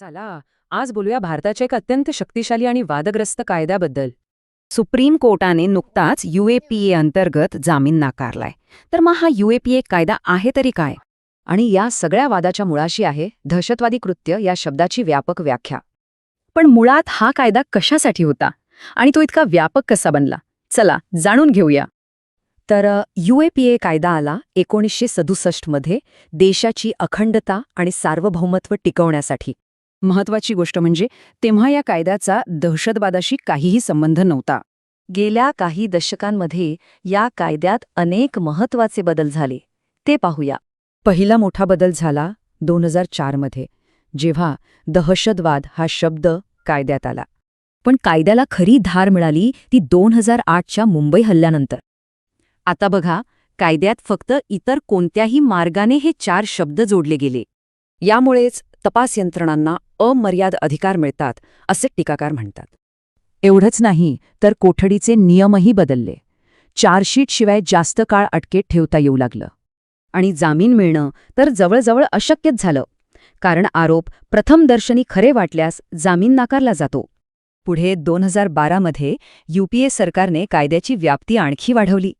चला आज बोलूया भारताच्या एक अत्यंत शक्तिशाली आणि वादग्रस्त कायद्याबद्दल. सुप्रीम कोर्टाने नुकताच युएपीए अंतर्गत जामीन नाकारलाय. तर मग हा युएपीए कायदा आहे तरी काय? आणि या सगळ्या वादाच्या मुळाशी आहे दहशतवादी कृत्य या शब्दाची व्यापक व्याख्या. पण मुळात हा कायदा कशासाठी होता? आणि तो इतका व्यापक कसा बनला? चला जाणून घेऊया. तर युएपीए कायदा आला एकोणीसशे सदुसष्टमध्ये देशाची अखंडता आणि सार्वभौमत्व टिकवण्यासाठी. महत्वाची गोष्ट म्हणजे तेव्हा या कायद्याचा दहशतवादाशी काहीही संबंध नव्हता. गेल्या काही दशकांमध्ये या कायद्यात अनेक महत्त्वाचे बदल झाले. ते पाहूया. पहिला मोठा बदल झाला दोन हजार चारमध्ये जेव्हा दहशतवाद हा शब्द कायद्यात आला. पण कायद्याला खरी धार मिळाली ती दोन हजार आठच्या मुंबई हल्ल्यानंतर. आता बघा कायद्यात फक्त इतर कोणत्याही मार्गाने हे चार शब्द जोडले गेले. यामुळेच तपास यंत्रणांना अमर्याद अधिकार मिळतात असे टीकाकार म्हणतात. एवढंच नाही तर कोठडीचे नियमही बदलले. चार्जशीटशिवाय जास्त काळ अटकेत ठेवता येऊ लागलं. आणि जामीन मिळणं तर जवळजवळ अशक्यच झालं. कारण आरोप प्रथमदर्शनी खरे वाटल्यास जामीन नाकारला जातो. पुढे दोन हजार बारामध्ये युपीए सरकारने कायद्याची व्याप्ती आणखी वाढवली.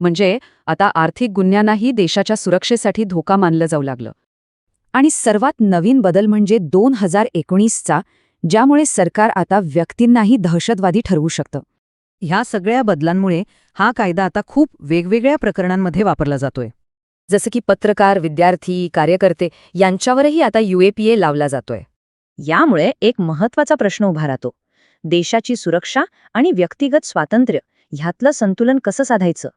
म्हणजे आता आर्थिक गुन्ह्यांनाही देशाच्या सुरक्षेसाठी धोका मानलं जाऊ लागलं. आणि सर्वात नवीन बदल म्हणजे दोन हजार एकोणीसचा ज्यामुळे सरकार आता व्यक्तींनाही दहशतवादी ठरवू शकतं. ह्या सगळ्या बदलांमुळे हा कायदा आता खूप वेगवेगळ्या प्रकरणांमध्ये वापरला जातोय. जसं की पत्रकार विद्यार्थी कार्यकर्ते यांच्यावरही आता युएपीए लावला जातोय. यामुळे एक महत्त्वाचा प्रश्न उभा राहतो. देशाची सुरक्षा आणि व्यक्तिगत स्वातंत्र्य ह्यातलं संतुलन कसं साधायचं?